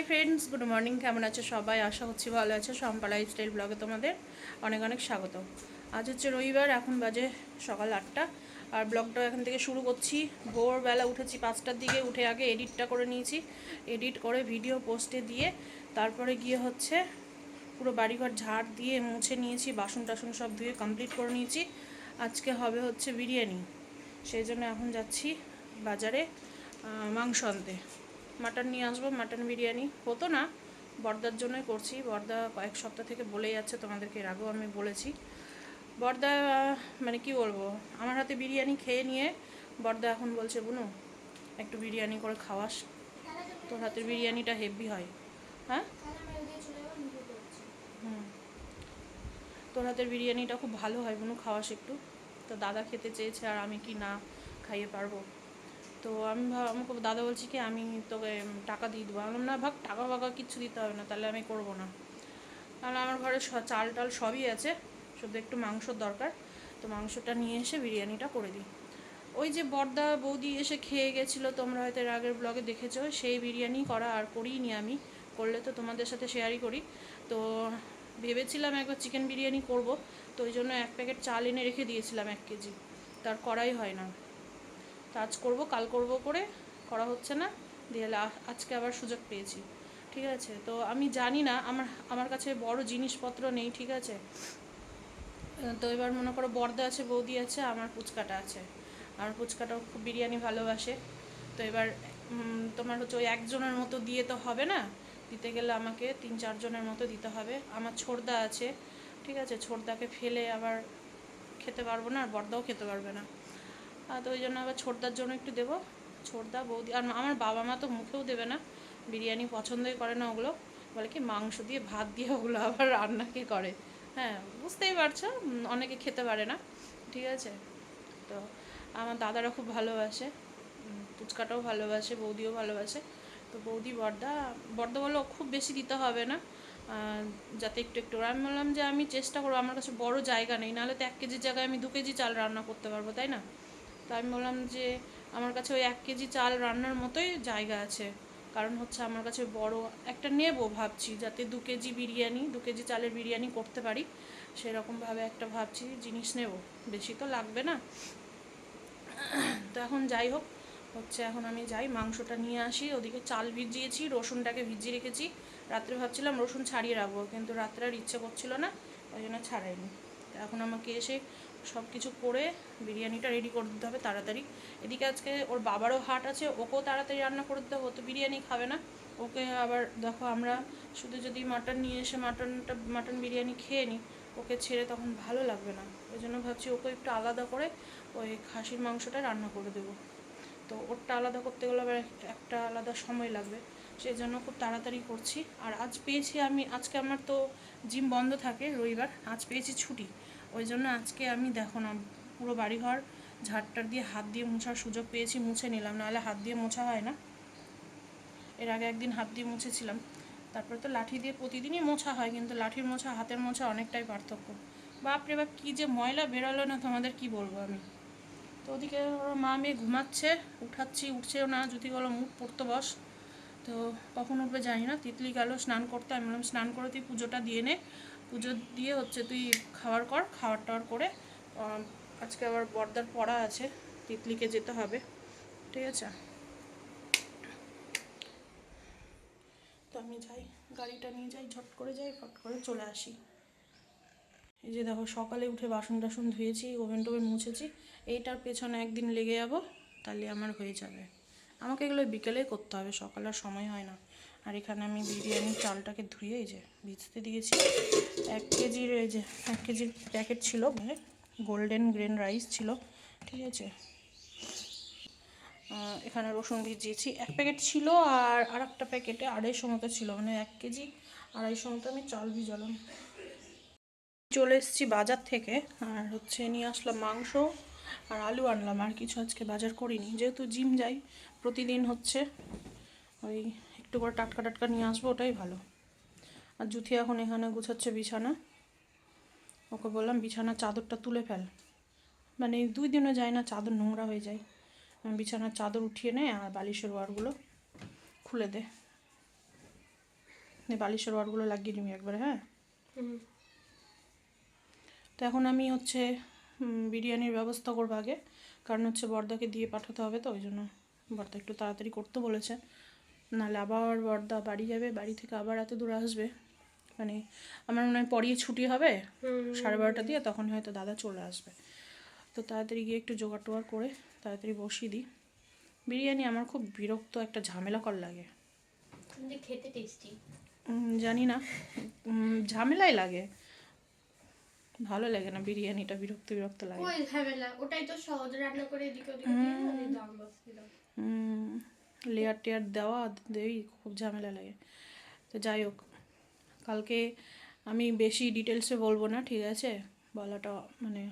Hi friends good morning কেমন আছো সবাই? আশা করছি ভালো আছো। সম্পা লাইফস্টাইল ব্লগে তোমাদের অনেক অনেক স্বাগত। আজ হচ্ছে রবিবার, এখন বাজে সকাল আটটা। আর ব্লগটা এখান থেকে শুরু করছি। ভোরবেলা উঠেছি পাঁচটার দিকে, উঠে আগে এডিটটা করে নিয়েছি। এডিট করে ভিডিও পোস্টে দিয়ে তারপরে গিয়ে হচ্ছে পুরো বাড়িঘর ঝাড় দিয়ে মুছে নিয়েছি, বাসন টাসন সব ধুয়ে কমপ্লিট করে নিয়েছি। আজকে হবে হচ্ছে বিরিয়ানি। সেই জন্য এখন যাচ্ছি বাজারে মাংস আনতে। মাটন নিয়ে আসব, মাটন বিরিয়ানি। হতো না, বর্দার জন্যই করছি। বর্দা কয়েক সপ্তাহ থেকে বলেই যাচ্ছে তোমাদেরকে, এর আগেও আমি বলেছি। বর্দা মানে কি বলব, আমার হাতে বিরিয়ানি খেয়ে নিয়ে বর্দা এখন বলছে, বুনু, একটু বিরিয়ানি করে খাওয়াস। তোর হাতের বিরিয়ানিটা হেভি হয়। হ্যাঁ? হুম। তোর হাতের বিরিয়ানিটা খুব ভালো হয়, বুনু, খাওয়াস একটু। তো দাদা খেতে চেয়েছে আর আমি কি না খাইয়ে পারব। তো আমি আমাকে দাদা বলছি কি, আমি তোকে টাকা দিয়ে দেবো। আমি না ভাগ, টাকা ফাকা কিচ্ছু দিতে হবে না, তাহলে আমি করব না। তাহলে আমার ঘরে চাল টাল সবই আছে, শুধু একটু মাংসর দরকার। তো মাংসটা নিয়ে এসে বিরিয়ানিটা করে দিই। ওই যে বর্দা বৌদি এসে খেয়ে গেছিল, তোমরা হয়তো এর আগের ব্লগে দেখেছ, সেই বিরিয়ানি করা আর করিনি আমি। করলে তো তোমাদের সাথে শেয়ারই করি। তো ভেবেছিলাম একবার চিকেন বিরিয়ানি করব, তো ওই জন্য এক প্যাকেট চাল এনে রেখে দিয়েছিলাম এক কেজি। তার করাই হয় না। তো আজ করব, কাল করব করে, করা হচ্ছে না। দিয়ে আজকে আবার সুযোগ পেয়েছি। ঠিক আছে? তো আমি জানি না, আমার আমার কাছে বড় জিনিসপত্র নেই, ঠিক আছে? তো এবার মনে করো বর্দা আছে, বৌদি আছে, আমার পুচকাটা আছে। আমার পুচকাটাও খুব বিরিয়ানি ভালোবাসে। তো এবার তোমার হচ্ছে ওই একজনের মতো দিয়ে তো হবে না? দিতে গেলে আমাকে তিন চারজনের মতো দিতে হবে। আমার ছোড়দা আছে, ঠিক আছে? ছোড়দাকে ফেলে আবার খেতে পারব না, আর বর্দাও খেতে পারবে না। তো ওই জন্য আবার ছোটদার জন্য একটু দেবো। ছোটদা বৌদি আর আমার বাবা মা তো মুখেও দেবে না। বিরিয়ানি পছন্দই করে না ওগুলো। বলে কি মাংস দিয়ে ভাত দিয়ে ওগুলো আবার রান্না কে করে? হ্যাঁ বুঝতেই পারছ অনেকে খেতে পারে না। ঠিক আছে? তো আমার দাদারা খুব ভালোবাসে। উম, পুচকাটাও ভালোবাসে বৌদিও ভালোবাসে। তো বৌদি বর্দা বর্দা বলল খুব বেশি দিতে হবে না। যাতে একটু একটু। আমি বললাম যে আমি চেষ্টা করব আমার কাছে বড় জায়গা নেই। নাহলে তো এক কেজির জায়গায় আমি দু কেজি চাল রান্না করতে পারব তাই না? তো আমি বললাম যে আমার কাছে ওই এক কেজি চাল রান্নার মতোই জায়গা আছে। কারণ হচ্ছে আমার কাছে বড় একটা নেব ভাবছি, যাতে দু কেজি বিরিয়ানি, দু কেজি চালের বিরিয়ানি করতে পারি। সেরকমভাবে একটা ভাবছি, জিনিস নেব। বেশি তো লাগবে না। তো এখন যাই হোক, হচ্ছে এখন আমি যাই, মাংসটা নিয়ে আসি। ওদিকে চাল ভিজিয়েছি, রসুনটাকে ভিজিয়ে রেখেছি। রাত্রে ভাবছিলাম রসুন ছাড়িয়ে রাখব, কিন্তু রাত্রে আর ইচ্ছে করছিল না, ওই জন্য ছাড়াইনি। এখন আমাকে এসে সব কিছু করে বিরিয়ানিটা রেডি করে দিতে হবে তাড়াতাড়ি। এদিকে আজকে ওর বাবারও হাট আছে, ওকেও তাড়াতাড়ি রান্না করে দিতে হবে। তো বিরিয়ানি খাবে না। ওকে আবার দেখো আমরা শুধু যদি মাটন নিয়ে এসে মাটনটা মাটন বিরিয়ানি খেয়ে নিই ওকে ছেড়ে তখন ভালো লাগবে না। ওই জন্য ভাবছি ওকে একটু আলাদা করে ওই খাসির মাংসটা রান্না করে দেবো। তো ওরটা আলাদা করতে গেলে আবার একটা আলাদা সময় লাগবে। সেই জন্য খুব তাড়াতাড়ি করছি। আর আজ পেয়েছি আমি, আজকে আমার তো জিম বন্ধ থাকে রবিবার, আজ পেয়েছি ছুটি। ওই জন্য আজকে আমি দেখো না, পুরো বাড়িঘর ঝাড়টার দিয়ে হাত দিয়ে মোছার সুযোগ পেয়েছি, মুছে নিলাম, নাহলে হাত দিয়ে মোছা হয় না। এর আগে একদিন হাত দিয়ে মুছেছিলাম। তারপরে তো লাঠি দিয়ে প্রতিদিনই মোছা হয়, কিন্তু লাঠির মোছা, হাতের মোছা অনেকটাই পার্থক্য। বাপরে বাপ, কী যে ময়লা বেরোলো না, তোমাদের কি বলব আমি? তো ওদিকে ওর মা মেয়ে ঘুমাচ্ছে, উঠাচ্ছি, উঠছেও না, যদি বলো মুখ পড়তে বস। তো কখন উঠবে জানি না, তিতলি গেল, স্নান করতে, আমি বললাম, স্নান করে তুই পুজোটা দিয়ে নে। পুজো দিয়ে হচ্ছে তুই খাওয়ার কর, খাওয়ার টাওয়ার করে আজকে আবার বর্দার পড়া আছে, তিতলিকে যেতে হবে, ঠিক আছে? তো আমি যাই, গাড়িটা নিয়ে যাই, ঝট করে যাই, ফট করে চলে আসি। এই যে দেখো, সকালে উঠে বাসন টাসন ধুয়েছি, ওভেন টোভেন মুছেছি, এইটার পেছনে একদিন লেগে যাব, তাহলে আমার হয়ে যাবে। আমাকে এগুলো বিকেলেই করতে হবে সকাল আর সময় হয় না। আর এখানে আমি বিরিয়ানির চালটাকে ধুয়ে এই যে ভিজতে দিয়েছি। এক কেজির এই যে, এক কেজির প্যাকেট ছিল গোল্ডেন গ্রেন রাইস ছিল, ঠিক আছে? এখানে রসুন ভিজিয়েছি এক প্যাকেট ছিল আর আর একটা প্যাকেটে আড়াইশো মতো ছিল মানে এক কেজি আড়াইশো মতো আমি চাল ভিজালাম। চলে এসেছি বাজার থেকে আর হচ্ছে নিয়ে আসলাম মাংস আর আলু আনলাম, আর কিছু আজকে বাজার করিনি। যেহেতু জিম যাই, প্রতিদিন হচ্ছে ওই একটু করে টাটকা টাটকা নিয়ে আসব ওটাই ভালো। আর জুথি এখন এখানে গুছাচ্ছে বিছানা। ওকে বললাম বিছানার চাদরটা তুলে ফেল। মানে দুই দিনও যায় না চাদর নোংরা হয়ে যায়। বিছানার চাদর উঠিয়ে নেয় আর বালিশের ওয়ারগুলো খুলে দে। বালিশের রডগুলো লাগিয়ে নিবি একবার হ্যাঁ? তো এখন আমি হচ্ছে বিরিয়ানির ব্যবস্থা করব আগে। কারণ হচ্ছে বর্দাকে দিয়ে পাঠাতে হবে তো ওই জন্য বর্দা একটু তাড়াতাড়ি করতে বলেছে। নাহলে আবার বর্দা বাড়ি যাবে বাড়ি থেকে আবার এত দূরে আসবে। মানে আমার মনে হয় পরিয়ে ছুটি হবে সাড়ে বারোটা দিয়ে তখন হয়তো দাদা চলে আসবে। তো তাড়াতাড়ি গিয়ে একটু জোগাড় টোগাড় করে তাড়াতাড়ি বসিয়ে দিই। বিরিয়ানি আমার খুব বিরক্ত একটা ঝামেলাকর লাগে। খেতে টেস্টি জানি না। ঝামেলাই লাগে। ভালো লাগে না বিরিয়ানিটা বিরক্ত বিরক্ত লাগে। ওই ঝামেলা? ওটাই তো সহজ রান্না করে এদিকে ওদিকে দিয়ে লেয়ার টেয়ার দেওয়া দেই খুব ঝামেলা লাগে। তো যাই হোক, কালকে আমি বেশি ডিটেলসে বলব না, ঠিক আছে? বলাটা মানে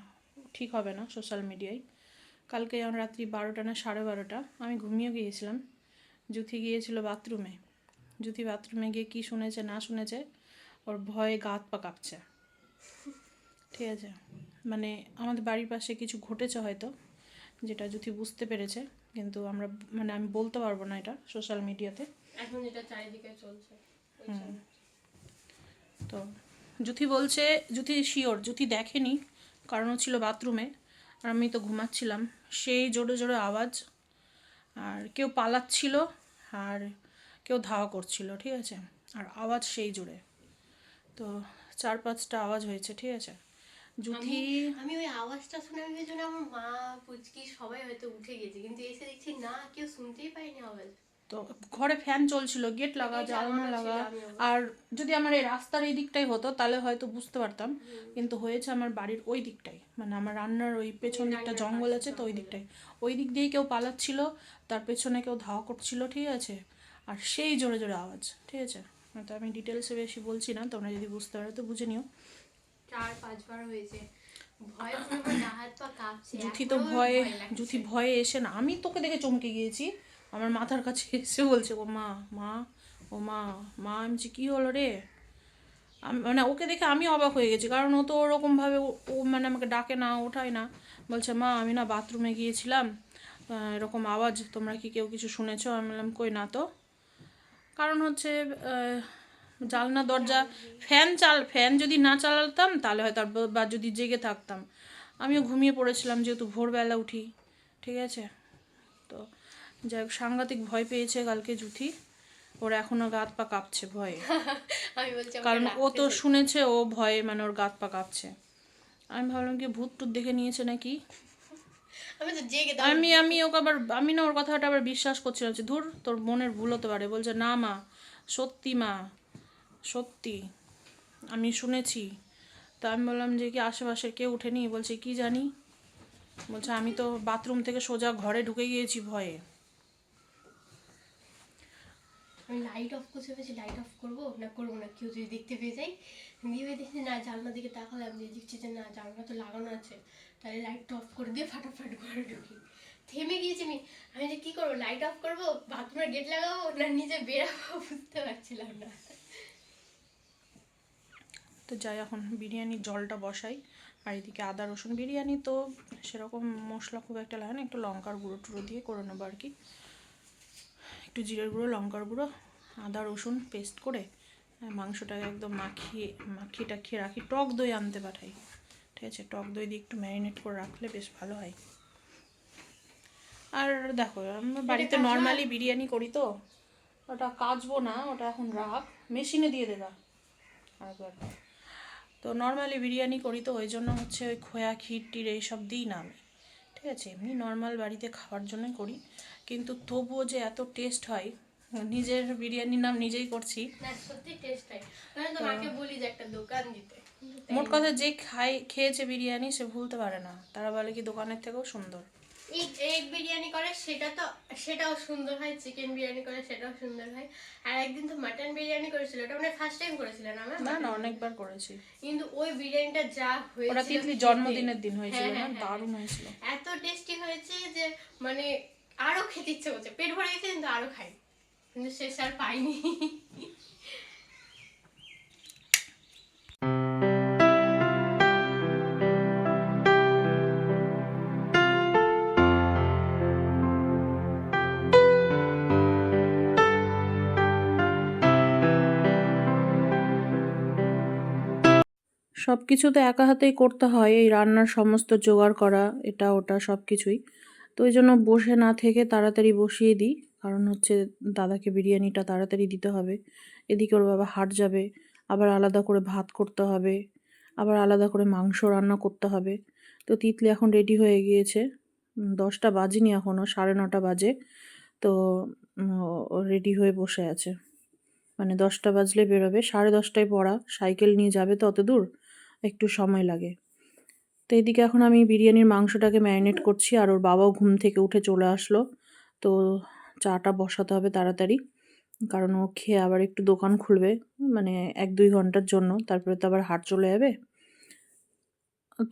ঠিক হবে না সোশ্যাল মিডিয়ায় কালকে যখন রাত্রি বারোটা না সাড়ে বারোটা, আমি ঘুমিয়ে গিয়েছিলাম। জুথি গিয়েছিল বাথরুমে জুথি বাথরুমে গিয়ে কি শুনেছে, না শুনেছে, ওর ভয়ে গা হাত পা কাঁপছে। ঠিক আছে? মানে আমাদের বাড়ির পাশে কিছু ঘটেছে হয়তো, যেটা জুথি বুঝতে পেরেছে। কিন্তু আমরা মানে আমি বলতে পারব না এটা সোশ্যাল মিডিয়াতে এখন যেটা চারিদিকে চলছে। তো জুথি বলছে জুথি শিওর জুথি দেখেনি কারণ ছিল বাথরুমে আর আমি তো ঘুমাচ্ছিলাম। সেই জোরে জোরে আওয়াজ আর কেউ পালাচ্ছিল আর কেউ ধাওয়া করছিল ঠিক আছে? আর আওয়াজ সেই জোরে। তো চার পাঁচটা আওয়াজ হয়েছে ঠিক আছে? জুথি আমি ওই আওয়াজটা শুনে আমি ভেবেছিলাম আমার মা পুচকি সবাই হয়তো উঠে গেছে কিন্তু এসে দেখছি না কেউ শুনতেই পাইনি আওয়াজ। তো ঘরে ফ্যান চলছিল গেট লাগা জানলা লাগা। আর যদি আমার এই রাস্তার এই দিকটাই হতো তাহলে হয়তো বুঝতে পারতাম। কিন্তু হয়েছে আমার বাড়ির ওই দিকটাই। মানে আমার রান্নার ওই পেছন দিকটা জঙ্গল আছে তো ওই। দিকটাই। ওই দিক দিয়েই কেউ পালাচ্ছিল তার পেছনে কেউ ধাওয়া করছিল ঠিক আছে? আর সেই জোরে জোরে আওয়াজ ঠিক আছে? তো আমি ডিটেলসে বেশি বলছি না তোমরা যদি বুঝতে পারো তো বুঝে নিও। চার পাঁচবার হয়েছে। জুথি তো ভয়ে ভয় জুথি ভয়ে এসে না আমি তোকে দেখে চমকে গিয়েছি। আমার মাথার কাছে এসে বলছে ও মা মা ও মা মা আমি বলছি, কি হলো রে? আমি মানে ওকে দেখে আমি অবাক হয়ে গেছি কারণ ও তো ওরকমভাবে ও মানে আমাকে ডাকে না ওঠায় না। বলছে মা আমি না বাথরুমে গিয়েছিলাম এরকম আওয়াজ তোমরা কি কেউ কিছু শুনেছো? আমি বললাম কই না তো? কারণ হচ্ছে জানলা দরজা ফ্যান চাল ফ্যান যদি না চালাতাম তাহলে হয়তো আর বা যদি জেগে থাকতাম। আমিও ঘুমিয়ে পড়েছিলাম যেহেতু ভোরবেলা উঠি ঠিক আছে? তো যাই হোক সাংঘাতিক ভয় পেয়েছে কালকে জুথি ওর এখনও গাত পা কাঁপছে ভয়ে। কারণ ও তো শুনেছে ও ভয়ে মানে ওর গাত পা কাঁপছে। আমি ভাবলাম কি ভূত টুত দেখে নিয়েছে নাকি? আমি আমি ওকে আবার আমি না ওর কথাটা আবার বিশ্বাস করছিলাম যে ধুর তোর মনের ভুল হতে পারে। বলছে না মা সত্যি মা। সত্যি, আমি শুনেছি। তা আমি বললাম যে কি আশেপাশে কেউ উঠেনি বলছে, কি জানি? বলছে, আমি তো বাথরুম থেকে সোজা ঘরে ঢুকে গিয়েছি ভয়ে। আমি লাইট অফ করতে ভেবেছি লাইট অফ করব? না করব না, কেউ যদি দেখতে পেয়ে যাই ভেবে দেখছি না, জানলার দিকে তাকালাম দিয়ে দেখছি যে না, জানলা তো লাগানো আছে, তাহলে লাইটটা অফ করে দিয়ে ফাটাফাট ঘরে ঢুকি। থেমে গিয়েছি আমি। আমি যে কী করব লাইট অফ করব, বাথরুমের গেট লাগাবো, না নিজে বেরাবো বুঝতে পারছিলাম না। তো যাই এখন বিরিয়ানির জলটা বসাই। আর এদিকে আদা রসুন বিরিয়ানি তো সেরকম মশলা খুব একটা লাগে না একটু লঙ্কার গুঁড়ো টুড়ো দিয়ে করে নেব আর কি। একটু জিরের গুঁড়ো লঙ্কার গুঁড়ো আদা রসুন পেস্ট করে আর মাংসটাকে একদম মাখিয়ে মাখিয়ে টাখিয়ে রাখি। টক দই আনতে পাঠাই ঠিক আছে? টক দই দিয়ে একটু ম্যারিনেট করে রাখলে বেশ ভালো হয়। আর দেখো আমরা বাড়িতে নর্মালি বিরিয়ানি করি তো ওটা কাচবো না ওটা এখন রাখ। মেশিনে দিয়ে দেবা আরেকবার তো নর্মালি বিরিয়ানি করি তো ওই জন্য হচ্ছে ওই খোয়া ক্ষীর টির এইসব দিই না আমি। ঠিক আছে? এমনি নর্মাল বাড়িতে খাওয়ার জন্যই করি। কিন্তু তবুও যে এত টেস্ট হয় নিজের বিরিয়ানির নাম নিজেই করছি। না সত্যি টেস্ট আমি তো মাকে বলি যে একটা দোকান দিতে। কিন্তু তাই মোট কথা যে খাই খেয়েছে বিরিয়ানি সে ভুলতে পারে না। তারা বলে কি দোকানের থেকেও সুন্দর। এগ বিরিয়ানি করে সেটা তো সেটাও সুন্দর হয় চিকেন বিরিয়ানি করে সেটাও সুন্দর হয়। আর একদিন তো মাটন বিরিয়ানি করেছিল ওটা মানে ফার্স্ট টাইম করেছিলেন আমার না না অনেকবার করেছি। কিন্তু ওই বিরিয়ানিটা যা হয়েছিল ওটা তিতলি জন্মদিনের দিন হয়েছিল হ্যাঁ, না হ্যাঁ, হ্যাঁ, দারুণ হয়েছিল। এত টেস্টি হয়েছে যে মানে আরও খেতে ইচ্ছে করছে। পেট ভরে গেছে কিন্তু আরও খাই। কিন্তু শেষ আর পাইনি। সব কিছু তো একা হাতেই করতে হয়, এই রান্নার সমস্ত জোগাড় করা, এটা, ওটা সব কিছুই তো ওই জন্য বসে না থেকে তাড়াতাড়ি বসিয়ে দিই, কারণ হচ্ছে দাদাকে বিরিয়ানিটা তাড়াতাড়ি দিতে হবে। এদিকে ওর বাবা হাট যাবে, আবার আলাদা করে ভাত করতে হবে, আবার আলাদা করে মাংস রান্না করতে হবে। তো তিতলি এখন রেডি হয়ে গিয়েছে দশটা বাজেনি এখনও সাড়ে নটা বাজে। তো রেডি হয়ে বসে আছে। মানে দশটা বাজলে বেরোবে, সাড়ে দশটায় পড়া, সাইকেল নিয়ে যাবে তো অত দূর একটু সময় লাগে। তো এদিকে এখন আমি বিরিয়ানির মাংসটাকে ম্যারিনেট করছি আর ওর বাবাও ঘুম থেকে উঠে চলে আসলো। তো চাটা বসাতে হবে তাড়াতাড়ি, কারণ ও খেয়ে আবার একটু দোকান খুলবে মানে এক দুই ঘণ্টার জন্য, তারপরে তো আবার হাট চলে যাবে।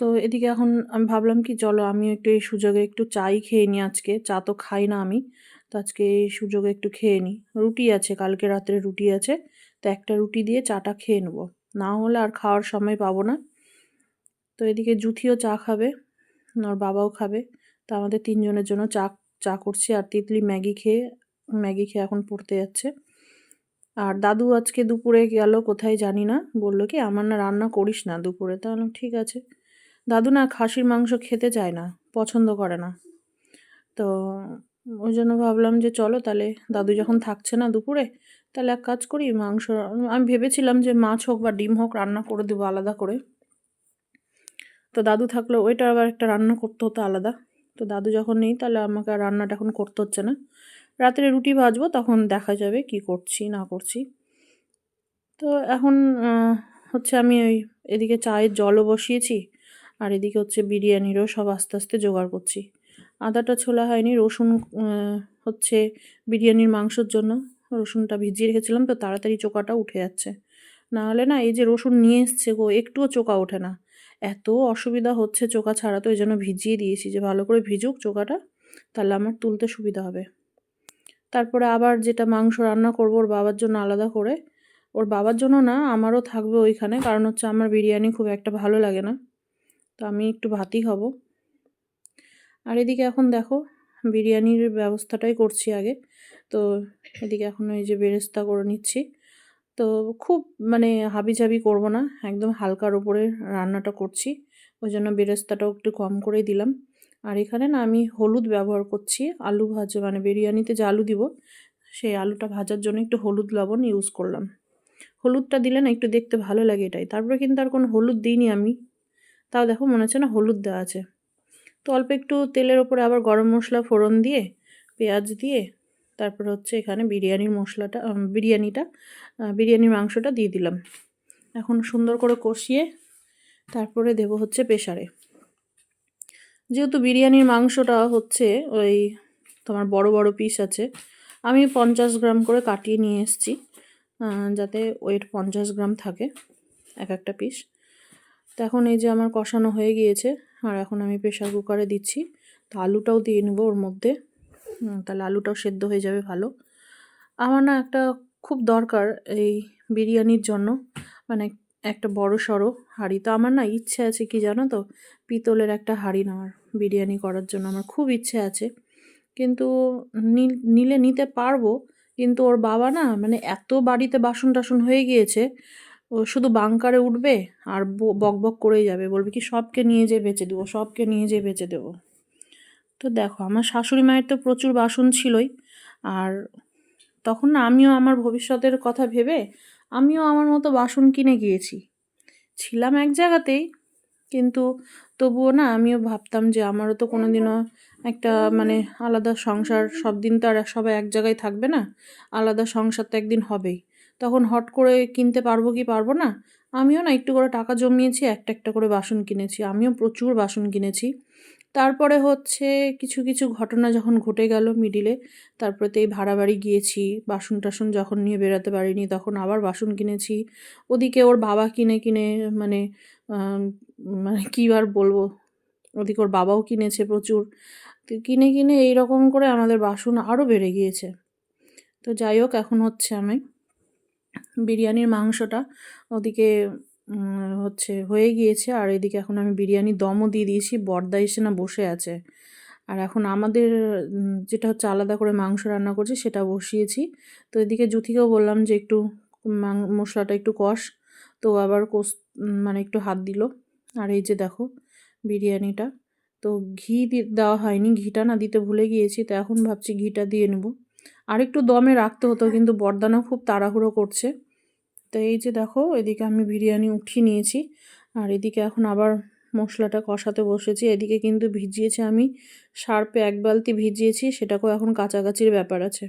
তো এদিকে এখন আমি ভাবলাম কি, চলো আমি একটু এই সুযোগে একটু চাই খেয়ে নিই আজকে, চা তো খাই না আমি, তো আজকে এই সুযোগে একটু খেয়ে নিই। রুটি আছে, কালকে রাত্রে রুটি আছে, তো একটা রুটি দিয়ে চাটা খেয়ে নেব। না হলে আর খাওয়ার সময় পাবো না। তো এদিকে জুথিও চা খাবে, ওর বাবাও খাবে। তো আমাদের তিনজনের জন্য চা চা করছি আর তিতলি ম্যাগি খেয়ে ম্যাগি খেয়ে এখন পড়তে যাচ্ছে। আর দাদু আজকে দুপুরে গেল কোথায় জানি না, বলল কি, আমার না রান্না করিস না দুপুরে। তা ঠিক আছে। দাদু না খাসির মাংস খেতে চায় না, পছন্দ করে না। তো ওই জন্য ভাবলাম যে চলো তাহলে দাদু যখন থাকছে না দুপুরে, তাহলে এক কাজ করি, মাংস আমি ভেবেছিলাম যে মাছ হোক বা ডিম হোক রান্না করে দেবো আলাদা করে। তো দাদু থাকলে, ওইটা আবার একটা রান্না করতে হতো আলাদা। তো দাদু যখন নেই, তাহলে আমাকে আর রান্নাটা এখন করতে হচ্ছে না। রাত্রে রুটি ভাজবো, তখন দেখা যাবে কি করছি, না করছি। তো এখন হচ্ছে আমি ওই এদিকে চায়ের জলও বসিয়েছি, আর এদিকে হচ্ছে বিরিয়ানিরও সব আস্তে আস্তে জোগাড় করছি। আদাটা ছোলা হয়নি, রসুন হচ্ছে বিরিয়ানির মাংসর জন্য রসুনটা ভিজিয়ে রেখেছিলাম, তো তাড়াতাড়ি চোকাটা উঠে যাচ্ছে। না হলে না এই যে রসুন নিয়ে এসছে গো, একটুও চোকা ওঠে না। এত অসুবিধা হচ্ছে চোকা ছাড়া, তো ওই জন্য ভিজিয়ে দিয়েছি যে ভালো করে ভিজুক চোকাটা, তাহলে আমার তুলতে সুবিধা হবে। তারপরে আবার যেটা মাংস রান্না করব ওর বাবার জন্য আলাদা করে, ওর বাবার জন্য না আমারও থাকবে ওইখানে, কারণ হচ্ছে আমার বিরিয়ানি খুব একটা ভালো লাগে না। তো আমি একটু ভাতই খাব। আর এদিকে এখন দেখো, বিরিয়ানির ব্যবস্থাটাই করছি আগে। তো এদিকে এখন ওই যে বেরেস্তা করে নিচ্ছি। তো খুব মানে হাবিজাবি করব না, একদম হালকার ওপরে রান্নাটা করছি। ওই জন্য বেরেস্তাটাও একটু কম করেই দিলাম। আর এখানে না আমি হলুদ ব্যবহার করছি, আলু ভাজা মানে বিরিয়ানিতে যে আলু দিব, সেই আলুটা ভাজার জন্য একটু হলুদ লবণ ইউজ করলাম। হলুদটা দিলে না একটু দেখতে ভালো লাগে এটাই। তারপরে কিন্তু আর কোনো হলুদ দিইনি আমি। তাও দেখো মনে হচ্ছে না হলুদ দেওয়া আছে। তো অল্প একটু তেলের ওপরে আবার গরম মশলা ফোড়ন দিয়ে, পেঁয়াজ দিয়ে, তারপরে হচ্ছে এখানে বিরিয়ানির মশলাটা বিরিয়ানিটা বিরিয়ানির মাংসটা দিয়ে দিলাম। এখন সুন্দর করে কষিয়ে তারপরে দেব হচ্ছে প্রেশারে যেহেতু বিরিয়ানির মাংসটা হচ্ছে ওই তোমার বড় বড় পিস আছে, আমি পঞ্চাশ গ্রাম করে কাটিয়ে নিয়ে এসেছি যাতে ওয়েট পঞ্চাশ গ্রাম থাকে এক একটা পিস তো এখন এই যে আমার কষানো হয়ে গিয়েছে আর এখন আমি প্রেশার কুকারে দিচ্ছি। তো আলুটাও দিয়ে নেব ওর মধ্যে। তাহলে আলুটাও সেদ্ধ হয়ে যাবে ভালো। আমার না একটা খুব দরকার এই বিরিয়ানির জন্য। মানে একটা বড় সড়ো হাঁড়ি। তো আমার না ইচ্ছে আছে কি জানো তো? পিতলের একটা হাঁড়ি নেওয়ার, বিরিয়ানি করার জন্য। আমার খুব ইচ্ছে আছে। কিন্তু নিলে নিতে পারব। কিন্তু ওর বাবা না মানে এত বাড়িতে বাসন টাসন হয়ে গিয়েছে ও শুধু বাংকারে উঠবে আর বক বক করেই যাবে। বলবে কি, সবকে নিয়ে যেয়ে বেঁচে দেবো, সবকে নিয়ে যেয়ে বেঁচে দেবো। তো দেখো, আমার শাশুড়ি মায়ের তো প্রচুর বাসন ছিলই। আর তখন না, আমিও আমার ভবিষ্যতের কথা ভেবে আমিও আমার মতো বাসন কিনে গিয়েছি। ছিলাম এক জায়গাতেই, কিন্তু তবুও না, আমিও ভাবতাম যে আমারও তো কোনো দিনও একটা মানে আলাদা সংসার সব দিন তো আর সবাই এক জায়গায় থাকবে না, আলাদা সংসার তো একদিন হবেই। তখন হট করে কিনতে পারব কি পারব না? আমিও না একটু করে টাকা জমিয়েছি, একটা একটা করে বাসন কিনেছি। আমিও প্রচুর বাসন কিনেছি। তারপরে হচ্ছে কিছু কিছু ঘটনা যখন ঘটে গেল মিডিলে, তারপরে তো এই ভাড়া বাড়ি গিয়েছি, বাসন টাসন যখন নিয়ে বেরোতে পারিনি, তখন আবার বাসন কিনেছি। ওদিকে ওর বাবা কিনে কিনে মানে মানে কী আর বলব? ওদিকে ওর বাবাও কিনেছে প্রচুর। কিনে কিনে এই রকম করে আমাদের বাসন আরও বেড়ে গিয়েছে। তো যাই হোক, এখন হচ্ছে আমি বিরিয়ানির মাংসটা ওদিকে হচ্ছে হয়ে গিয়েছে। আর এদিকে এখন আমি বিরিয়ানি দমও দিয়ে দিয়েছি, বর্দা এসে না বসে আছে। আর এখন আমাদের যেটা হচ্ছে আলাদা করে মাংস রান্না করছি সেটা বসিয়েছি। তো এদিকে জুথিকেও বললাম যে একটু মশলাটা একটু কষ। তো আবার কষ মানে একটু হাত দিল। আর এই যে দেখো বিরিয়ানিটা। তো ঘি দেওয়া হয়নি, ঘিটা না দিতে ভুলে গিয়েছি। তো এখন ভাবছি ঘিটা দিয়ে নেব। আর একটু দমে রাখতে হতো, কিন্তু বরদানা খুব তাড়াহুড়ো করছে। তো এই যে দেখো, এদিকে আমি বিরিয়ানি উঠিয়ে নিয়েছি, আর এদিকে এখন আবার মশলাটা কষাতে বসেছি। এদিকে কিন্তু ভিজিয়েছি আমি, সার্পে এক বালতি ভিজিয়েছি, সেটাকেও এখন কাছাকাছির ব্যাপার আছে।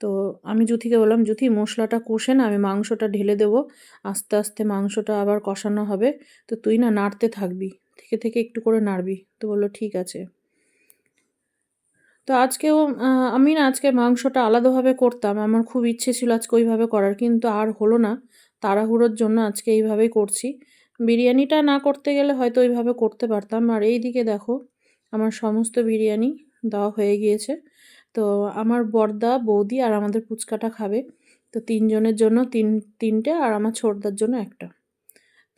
তো আমি জুথিকে বললাম, জুথি, মশলাটা কষে না, আমি মাংসটা ঢেলে দেবো, আস্তে আস্তে মাংসটা আবার কষানো হবে। তো তুই না নাড়তে থাকবি, থেকে থেকে একটু করে নাড়বি। তো বলল, ঠিক আছে। তো আজকেও আমি না আজকে মাংসটা আলাদাভাবে করতাম। আমার খুব ইচ্ছে ছিল আজকে ওইভাবে করার, কিন্তু আর হলো না। তাড়াহুড়োর জন্য আজকে এইভাবেই করছি। বিরিয়ানিটা না করতে গেলে হয়তো ওইভাবে করতে পারতাম। আর এই দিকে দেখো, আমার সমস্ত বিরিয়ানি দেওয়া হয়ে গিয়েছে। তো আমার বর্দা বৌদি আর আমাদের পুচকাটা খাবে। তো তিনজনের জন্য তিন, তিনটে আর আমার ছোটদার জন্য একটা।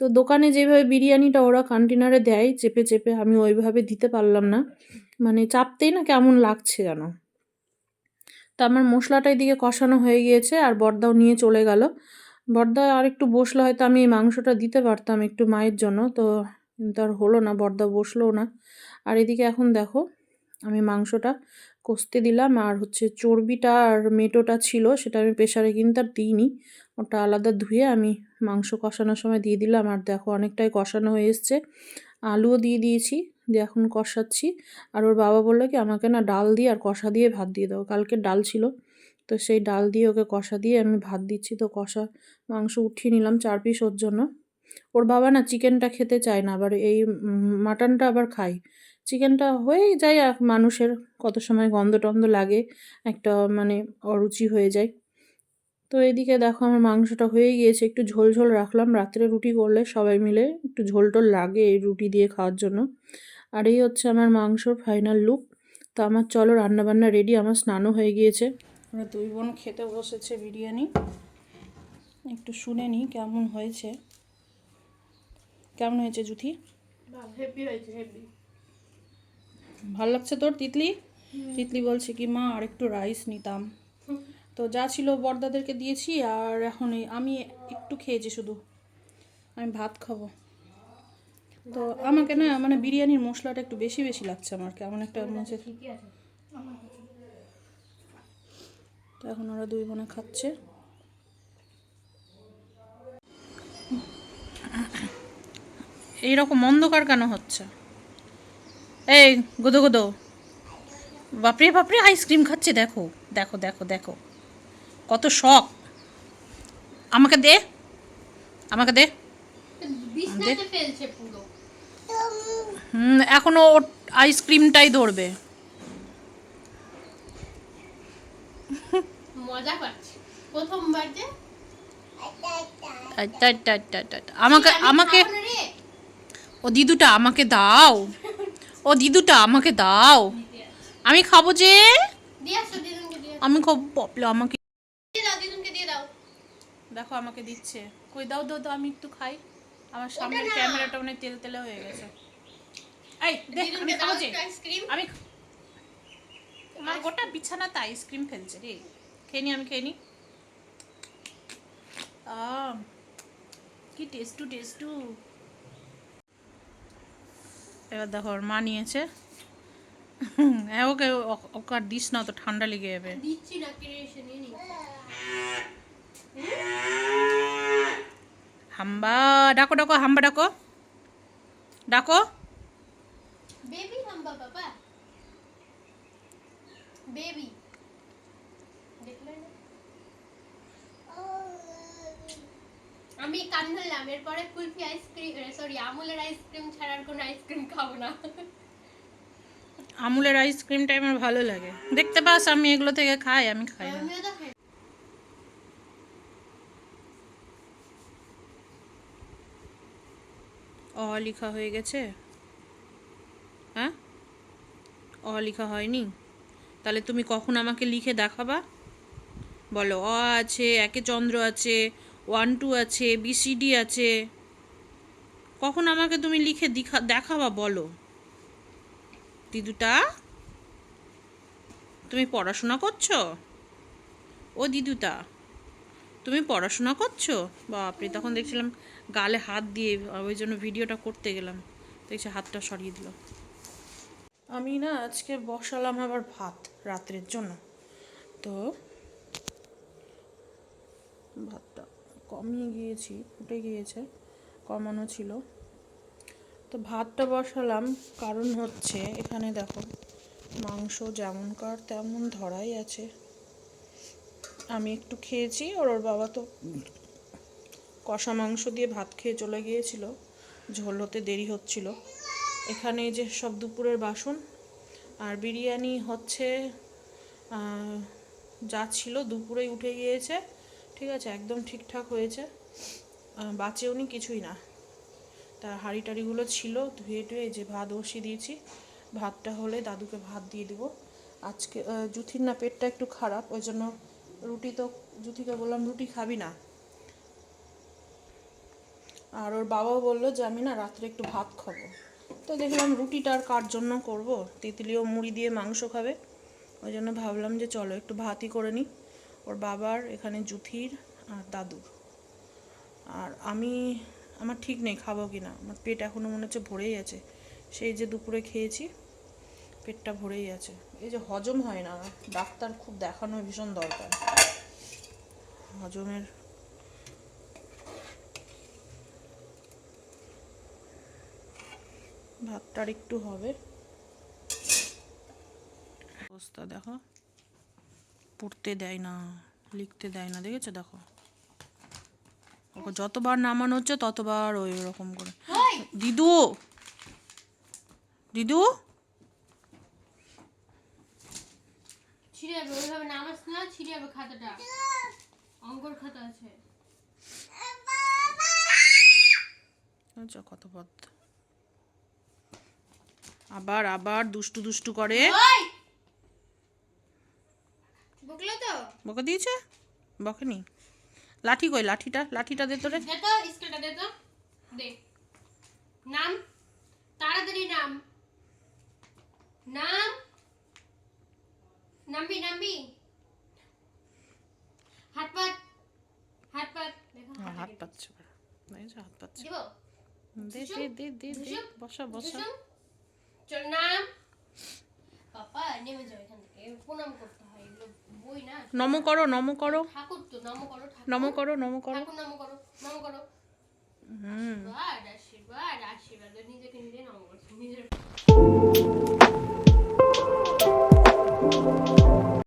তো দোকানে যেভাবে বিরিয়ানিটা ওরা কন্টেনারে দেয়, চেপে চেপে আমি ওইভাবে দিতে পারলাম না। মানে চাপতেই না কেমন লাগছে যেন। তা আমার মশলাটা এদিকে কষানো হয়ে গিয়েছে আর বর্দাও নিয়ে চলে গেল। বর্দা আর একটু বসলে হয়তো আমি এই মাংসটা দিতে পারতাম একটু মায়ের জন্য, তো কিন্তু আর হলো না, বর্দা বসল না। আর এদিকে এখন দেখো, আমি মাংসটা কষতে দিলাম আর হচ্ছে চর্বিটা আর মেটোটা ছিল, সেটা আমি প্রেশারে কিন্তু আর দিইনি। ওটা আলাদা ধুয়ে আমি মাংস কষানোর সময় দিয়ে দিলাম। আর দেখো অনেকটাই কষানো হয়ে এসছে। আলুও দিয়ে দিয়েছি। দিয়ে এখন কষাচ্ছি। আর ওর বাবা বলল কি, আমাকে না ডাল দিয়ে আর কষা দিয়ে ভাত দিয়ে দাও। কালকে ডাল ছিল, তো সেই ডাল দিয়ে ওকে কষা দিয়ে আমি ভাত দিচ্ছি। তো কষা মাংস উঠিয়ে নিলাম চার পিস ওর জন্য। ওর বাবা না চিকেনটা খেতে চায় না, আবার এই মাটনটা আবার খায়। চিকেনটা হয়েই যায় মানুষের, কত সময় গন্ধ টন্ধ লাগে, একটা মানে অরুচি হয়ে যায়। তো এদিকে দেখো আমার মাংসটা হয়ে গিয়েছে, একটু ঝোল ঝোল রাখলাম। রাত্রে রুটি করলে সবাই মিলে একটু ঝোল টোল লাগে এই রুটি দিয়ে খাওয়ার জন্য। আর এই হচ্ছে আমার মাংসর ফাইনাল লুক তো আমার চলো রান্নাবান্না রেডি আমার স্নানও হয়ে গিয়েছে। আমরা দুই বোন খেতে বসেছে বিরিয়ানি। একটু শুনে নিই কেমন হয়েছে। কেমন হয়েছে জুথি? হেভি হয়েছে হেভি ভালো লাগছে তোর তিতলি? তিতলি বলছে কি মা আর একটু রাইস নিতাম। তো যা ছিল বর্দাদেরকে দিয়েছি আর এখন আমি একটু খেয়েছি শুধু। আমি ভাত খাব। তো আমাকে না মানে বিরিয়ানির মশলাটা একটু বেশি বেশি লাগছে আমার কেমন একটা মনে তো এখন ওরা দুই বোনে খাচ্ছে। এইরকম অন্ধকার কেন হচ্ছে? এই গোদো গোদো। বাপরে বাপরে আইসক্রিম খাচ্ছে দেখো দেখো দেখো দেখো। কত শখ। আমাকে দে আমাকে দে। পুরো। হুম এখনও ওর আইসক্রিমটাই ধরবে। মজা পাচ্ছে। প্রথমবার যে। আমাকে আমাকে। ও দিদুটা আমাকে দাও। ও দিদুটা আমাকে দাও। আমি খাব যে। আমি খাব বাপলে আমাকে দেখো আমাকে দিচ্ছে। কই দাও দাও দাও আমি একটু খাই। আমার সামনের ক্যামেরাটা অনেক তেল তেলে হয়ে গেছে। এই দে আমি খাব যে আইসক্রিম আমি আমার গোটা বিছানাতে আইসক্রিম ফেলছে রে। খেয়ে নি আমি খেয়ে নি। কি টেস্টু টেস্টু এবার দেখো ওর মা নিয়েছে। হ্যাঁ ওকে ওকে দিস না তো ঠান্ডা লেগে যাবে। দিচ্ছি নি হাম্বা ডাকো ডাকো হাম্বা ডাকো। ডাকো। বাবা বেবি দেখলে না আমি কান ধরলাম এরপরে কুলফি আইসক্রিম সরি আমুলের আইসক্রিম ছাড়ার কোনো আইসক্রিম খাব না। আমুলের আইসক্রিমটা আমার ভালো লাগে। দেখতে পাস আমি এগুলো থেকে খাই আমি না। খাই। অ লেখা হয়ে গেছে। হ্যাঁ? অ লেখা হয়নি? তাহলে তুমি কখন আমাকে লিখে দেখাবা? বলো, অ আছে, একে চন্দ্র আছে, ওয়ান টু আছে বিসিডি আছে। কখন আমাকে তুমি লিখে দিখা, দেখাবা বলো? দিদুটা? তুমি পড়াশোনা করছ? ও দিদুটা, তুমি পড়াশোনা করছ? বাপরে, তখন দেখছিলাম গালে হাত দিয়ে ওই জন্য ভিডিওটা করতে গেলাম। দেখছি হাতটা সরিয়ে দিল। আমি না আজকে বসালাম আবার ভাত রাত্রের জন্য। তো ভাতটা কমিয়ে গিয়েছি, ফুটে গিয়েছে, কমানো ছিল। তো ভাতটা বসালাম, কারণ হচ্ছে এখানে দেখো মাংস যেমনকার তেমন ধরাই আছে। আমি একটু খেয়েছি, আর ওর বাবা তো কষা মাংস দিয়ে ভাত খেয়ে চলে গিয়েছিল, ঝোল হতে দেরি হচ্ছিল। এখানে যে সব দুপুরের বাসন আর বিরিয়ানি হচ্ছে যা ছিল দুপুরেই উঠে গিয়েছে, ঠিক আছে, একদম ঠিকঠাক হয়েছে। বাঁচেওনি কিছুই না। তার হাঁড়ি টাড়িগুলো ছিল, ধুয়ে টুয়ে যে ভাত বসিয়ে দিয়েছি। ভাতটা হলে দাদুকে ভাত দিয়ে দেবো। আজকে জুথির না পেটটা একটু খারাপ, ওই জন্য রুটি তো, জুথিকে বললাম রুটি খাবি না। আর ওর বাবাও বলল যে, আমি না রাত্রে একটু ভাত খাব। তো দেখলাম রুটিটা আর কার জন্য করব? তিতলিও মুড়ি দিয়ে মাংস খাবে। ওই জন্য ভাবলাম যে চলো একটু ভাতই করে নিই। ওর বাবার এখানে জুথির আর দাদুর। আর আমি, আমার ঠিক নেই খাব কি না আমার পেট এখনও মনে হচ্ছে ভরেই আছে। সেই যে দুপুরে খেয়েছি, পেটটা ভরেই আছে। এই যে হজম হয় না। ডাক্তার খুব দেখানো ভীষণ দরকার। হজমের ভাতটার একটু হবে। অবস্থা দেখো। পড়তে দেয় না লিখতে দেয় না দেখেছ দেখো? ওকে যতবার নামানো হচ্ছে ততবার ওই রকম করে। দিদু! দিদু! খাতাটা। অঙ্কর খাতা আছে। আচ্ছা কত পথ আবার আবার দুষ্টু দুষ্টু করে। বকলো তো? বকে দিয়েছে? বকেনি। লাঠি কই? লাঠিটা? লাঠিটা দে তোরে। দে তো স্কেলটা দে তো। দে। নাম? তাড়াতাড়ি নাম। নাম? নামবি নামবি। হাত পাত। হাত পাত। দেখো হাত পাচ্ছে হাত পাচ্ছে দে দে দে দে দে বসা বসা? চল নাম পাপা নেমে যাও এখান থেকে। প্রণাম করতে হয় এগুলো বই না। নম করো নম করো। ঠাকুর তো নম করো ঠাকুর। নম করো নম করো। ঠাকুর নম করো নম করো। হুম। আশীর্বাদ আশীর্বাদ আশীর্বাদ। নিজেকে নিজে নম করছ নিজের